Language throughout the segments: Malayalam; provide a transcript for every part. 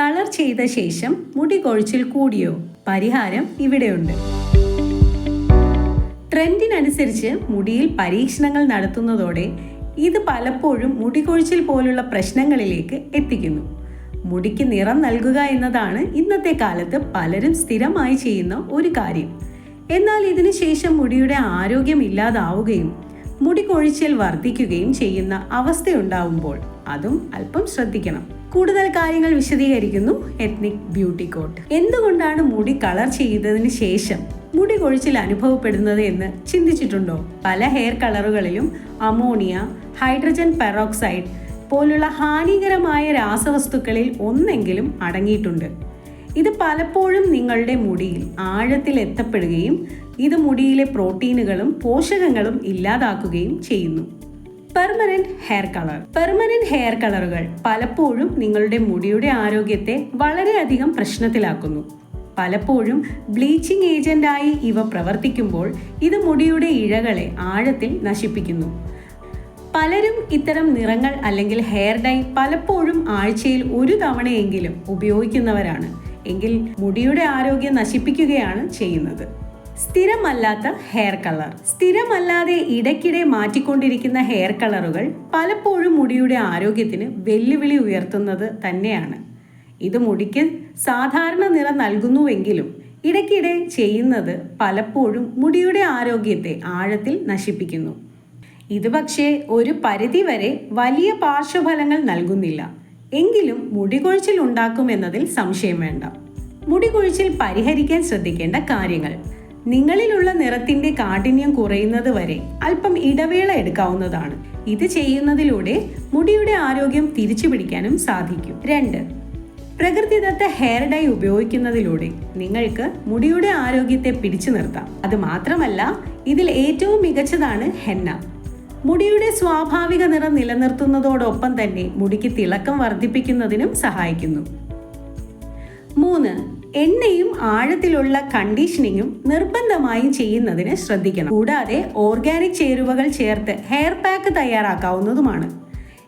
കളർ ചെയ്ത ശേഷം മുടി കൊഴിച്ചിൽ കൂടിയോ? പരിഹാരം ഇവിടെയുണ്ട്. ട്രെൻഡിനനുസരിച്ച് മുടിയിൽ പരീക്ഷണങ്ങൾ നടത്തുന്നതോടെ ഇത് പലപ്പോഴും മുടി കൊഴിച്ചിൽ പോലുള്ള പ്രശ്നങ്ങളിലേക്ക് എത്തിക്കുന്നു. മുടിക്ക് നിറം നൽകുക എന്നതാണ് ഇന്നത്തെ കാലത്ത് പലരും സ്ഥിരമായി ചെയ്യുന്ന ഒരു കാര്യം. എന്നാൽ ഇതിനുശേഷം മുടിയുടെ ആരോഗ്യം ഇല്ലാതാവുകയും മുടി കൊഴിച്ചിൽ വർദ്ധിക്കുകയും ചെയ്യുന്ന അവസ്ഥയുണ്ടാവുമ്പോൾ അതും അല്പം ശ്രദ്ധിക്കണം. കൂടുതൽ കാര്യങ്ങൾ വിശദീകരിക്കുന്നു എത്നിക് ബ്യൂട്ടി കോട്ട് എന്തുകൊണ്ടാണ് മുടി കളർ ചെയ്തതിന് ശേഷം മുടി കൊഴിച്ചിൽ അനുഭവപ്പെടുന്നത് എന്ന് ചിന്തിച്ചിട്ടുണ്ടോ? പല ഹെയർ കളറുകളിലും അമോണിയ ഹൈഡ്രജൻ പെറോക്സൈഡ് പോലുള്ള ഹാനികരമായ രാസവസ്തുക്കളിൽ ഒന്നെങ്കിലും അടങ്ങിയിട്ടുണ്ട്. ഇത് പലപ്പോഴും നിങ്ങളുടെ മുടിയിൽ ആഴത്തിൽ എത്തപ്പെടുകയും ഇത് മുടിയിലെ പ്രോട്ടീനുകളും പോഷകങ്ങളും ഇല്ലാതാക്കുകയും ചെയ്യുന്നു. Permanent hair colour. Permanent hair കളറുകൾ പലപ്പോഴും നിങ്ങളുടെ മുടിയുടെ ആരോഗ്യത്തെ വളരെയധികം പ്രശ്നത്തിലാക്കുന്നു. പലപ്പോഴും ബ്ലീച്ചിങ് ഏജന്റായി ഇവ പ്രവർത്തിക്കുമ്പോൾ ഇത് മുടിയുടെ ഇഴകളെ ആഴത്തിൽ നശിപ്പിക്കുന്നു. പലരും ഇത്തരം നിറങ്ങൾ അല്ലെങ്കിൽ ഹെയർ ഡൈ പലപ്പോഴും ആഴ്ചയിൽ ഒരു തവണയെങ്കിലും ഉപയോഗിക്കുന്നവരാണ്. എങ്കിൽ മുടിയുടെ ആരോഗ്യം നശിപ്പിക്കുകയാണ് ചെയ്യുന്നത്. സ്ഥിരമല്ലാത്ത ഹെയർ കളർ സ്ഥിരമല്ലാതെ ഇടയ്ക്കിടെ മാറ്റിക്കൊണ്ടിരിക്കുന്ന ഹെയർ കളറുകൾ പലപ്പോഴും മുടിയുടെ ആരോഗ്യത്തിന് വെല്ലുവിളി ഉയർത്തുന്നത് തന്നെയാണ്. ഇത് മുടിക്ക് സാധാരണ നിറം നൽകുന്നുവെങ്കിലും ഇടയ്ക്കിടെ ചെയ്യുന്നത് പലപ്പോഴും മുടിയുടെ ആരോഗ്യത്തെ ആഴത്തിൽ നശിപ്പിക്കുന്നു. ഇത് പക്ഷേ ഒരു പരിധിവരെ വലിയ പാർശ്വഫലങ്ങൾ നൽകുന്നില്ല. എങ്കിലും മുടികൊഴിച്ചിൽ ഉണ്ടാക്കുമെന്നതിൽ സംശയം വേണ്ട. മുടികൊഴിച്ചിൽ പരിഹരിക്കാൻ ശ്രദ്ധിക്കേണ്ട കാര്യങ്ങൾ. നിങ്ങളിലുള്ള നിറത്തിന്റെ കാഠിന്യം കുറയുന്നത് വരെ അല്പം ഇടവേള എടുക്കാവുന്നതാണ്. ഇത് ചെയ്യുന്നതിലൂടെ മുടിയുടെ ആരോഗ്യം തിരിച്ചു പിടിക്കാനും സാധിക്കും. രണ്ട് പ്രകൃതിദത്ത ഹെയർ ഡൈ ഉപയോഗിക്കുന്നതിലൂടെ നിങ്ങൾക്ക് മുടിയുടെ ആരോഗ്യത്തെ പിടിച്ചു നിർത്താം. അത് മാത്രമല്ല ഇതിൽ ഏറ്റവും മികച്ചതാണ് ഹെന്ന. മുടിയുടെ സ്വാഭാവിക നിറം നിലനിർത്തുന്നതോടൊപ്പം തന്നെ മുടിക്ക് തിളക്കം വർദ്ധിപ്പിക്കുന്നതിനും സഹായിക്കുന്നു. മൂന്ന് എണ്ണയും ആഴത്തിലുള്ള കണ്ടീഷനിങ്ങും നിർബന്ധമായും ചെയ്യുന്നതിന് ശ്രദ്ധിക്കണം. കൂടാതെ ഓർഗാനിക് ചേരുവകൾ ചേർത്ത് ഹെയർ പാക്ക് തയ്യാറാക്കാവുന്നതുമാണ്.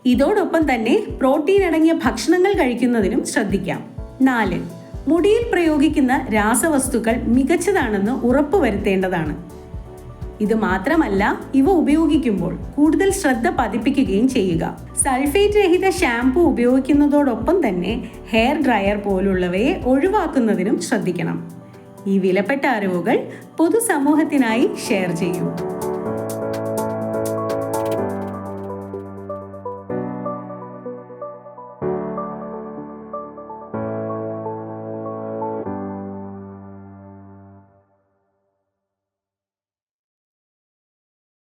ഇതോടൊപ്പം തന്നെ പ്രോട്ടീൻ അടങ്ങിയ ഭക്ഷണങ്ങൾ കഴിക്കുന്നതിനും ശ്രദ്ധിക്കാം. നാല് മുടിയിൽ പ്രയോഗിക്കുന്ന രാസവസ്തുക്കൾ മികച്ചതാണെന്ന് ഉറപ്പുവരുത്തേണ്ടതാണ്. ഇത് മാത്രമല്ല ഇവ ഉപയോഗിക്കുമ്പോൾ കൂടുതൽ ശ്രദ്ധ പതിപ്പിക്കുകയും ചെയ്യുക. സൾഫേറ്റ് രഹിത ഷാംപൂ ഉപയോഗിക്കുന്നതോടൊപ്പം തന്നെ ഹെയർ ഡ്രയർ പോലുള്ളവയെ ഒഴിവാക്കുന്നതിനും ശ്രദ്ധിക്കണം. ഈ വിലപ്പെട്ട അറിവുകൾ പൊതുസമൂഹത്തിനായി ഷെയർ ചെയ്യൂ.